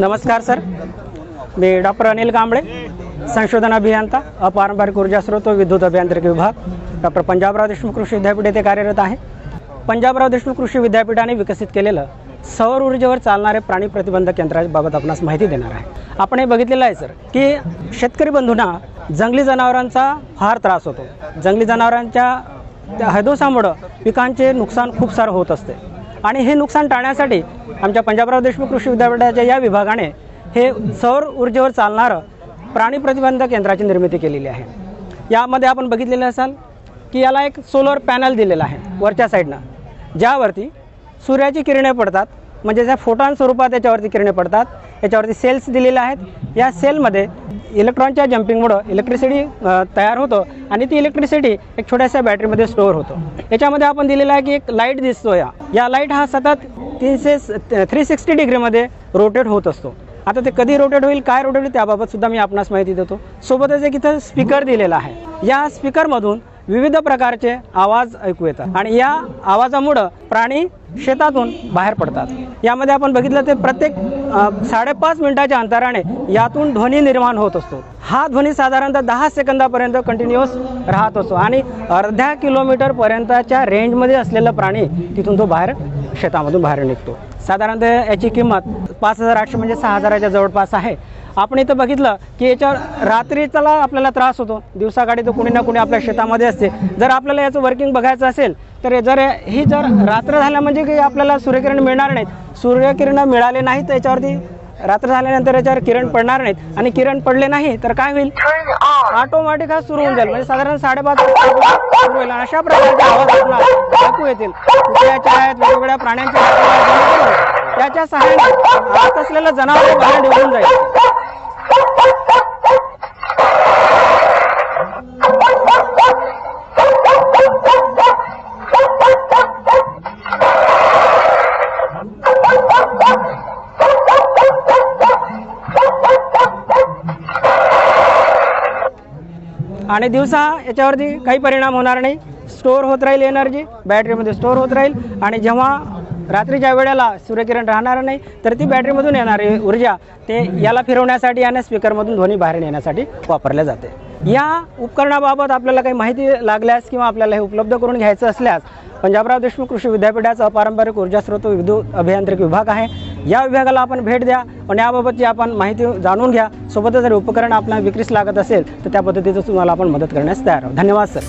नमस्कार सर. मी डॉक्टर अनिल कांबळे संशोधन अभियंता अपारंपरिक ऊर्जा स्रोत व विद्युत अभियांत्रिकी विभाग. डॉक्टर पंजाबराव देशमुख कृषी विद्यापीठ येथे कार्यरत आहे. पंजाबराव देशमुख कृषी विद्यापीठाने विकसित केलेलं सौर ऊर्जेवर चालणारे प्राणी प्रतिबंधक यंत्राबाबत आपणास माहिती देणार आहे. आपण हे बघितलेलं आहे सर की शेतकरी बंधूंना जंगली जनावरांचा फार त्रास होतो. जंगली जनावरांच्या त्या हैदोसामुळं पिकांचे नुकसान खूप सारं होत असते. आणि हे नुकसान टाळण्यासाठी आमच्या पंजाबराव देशमुख कृषी विद्यापीठाच्या या विभागाने हे सौर ऊर्जेवर चालणारं प्राणी प्रतिबंधक यंत्राची निर्मिती केलेली आहे. यामध्ये आपण बघितलेलं असाल की याला एक सोलर पॅनल दिलेला आहे वरच्या साईडनं ज्यावरती सूर्याची किरणे पडतात म्हणजे ज्या फोटॉन स्वरूपात याच्यावरती किरणे पडतात याच्यावरती सेल्स दिलेल्या आहेत. या सेलमध्ये इलेक्ट्रॉनच्या जम्पिंगमुळं इलेक्ट्रिसिटी तयार होतं आणि ती इलेक्ट्रिसिटी एक छोट्याशा बॅटरीमध्ये स्टोअर होतो. याच्यामध्ये आपण दिलेला आहे की एक लाइट दिसतो या या लाइट हा सतत तीनशे थ्री सिक्स्टी डिग्रीमध्ये रोटेट होत असतो. आता ते कधी रोटेट होईल काय रोटेट होईल त्याबाबत सुद्धा मी आपणास माहिती देतो. सोबतच एक इथं स्पीकर दिलेला आहे. या स्पीकरमधून विविध प्रकारचे आवाज ऐकू येतात. आणि या आवाजामुळं प्राणी शेतातून बाहेर पडतात. यामध्ये आपण बघितलं ते प्रत्येक साडेपाच मिनिटाच्या अंतराने यातून ध्वनी निर्माण होत असतो. हा ध्वनी साधारणतः दहा सेकंदापर्यंत कंटिन्युअस राहत असतो. आणि अर्ध्या किलोमीटरपर्यंतच्या रेंजमध्ये असलेला प्राणी तिथून तो बाहेर शेतामधून बाहेर निघतो. साधारणतः याची किंमत पाच हजार आठशे म्हणजे सहा हजाराच्या जवळपास आहे. आपण इथं बघितलं की याच्यावर रात्रीचा आपल्याला त्रास होतो. दिवसाकाळी तर कुणी ना कुणी आपल्या शेतामध्ये असते. जर आपल्याला याचं वर्किंग बघायचं असेल तर जर ही जर रात्र झाल्या म्हणजे की आपल्याला सूर्यकिरण मिळणार नाहीत. सूर्यकिरण मिळाले नाही तर याच्यावरती रात्र झाल्यानंतर याच्यावर किरण पडणार नाहीत. आणि किरण पडले नाही तर काय होईल? ऑटोमॅटिक हा सुरू होऊन जाईल. म्हणजे साधारण साडेपाच सुरू होईल. अशा प्रकारचे आवाज ऐकू येतील. कुत्र्याच्या आहेत वेगवेगळ्या प्राण्यांच्या त्याच्या सहाय्याने असलेलं जनावर बाहेर निघून जाईल. आणि दिवसा याच्यावरती काही परिणाम होणार नाही. स्टोअर होत राहील एनर्जी बॅटरीमध्ये स्टोअर होत राहील. आणि जेव्हा रात्रीच्या वेळेला सूर्यकिरण राहणार नाही तर ती बॅटरीमधून येणारी ऊर्जा ते याला फिरवण्यासाठी आणि स्पीकरमधून ध्वनी बाहेर नेण्यासाठी वापरल्या जाते. या उपकरणाबाबत आपल्याला काही माहिती लागल्यास किंवा आपल्याला हे उपलब्ध करून घ्यायचं असल्यास पंजाबराव देशमुख कृषी विद्यापीठाचा अपारंपरिक ऊर्जा स्रोत विद्युत अभियांत्रिकी विभाग आहे. या विभागाला आपण भेट द्या आणि याबाबतची आपण माहिती जाणून घ्या. सोबतच जर उपकरण आपल्याला विक्रीस लागत असेल तर त्या पद्धतीचं तुम्हाला आपण मदत करण्यास तयार आहोत. धन्यवाद सर.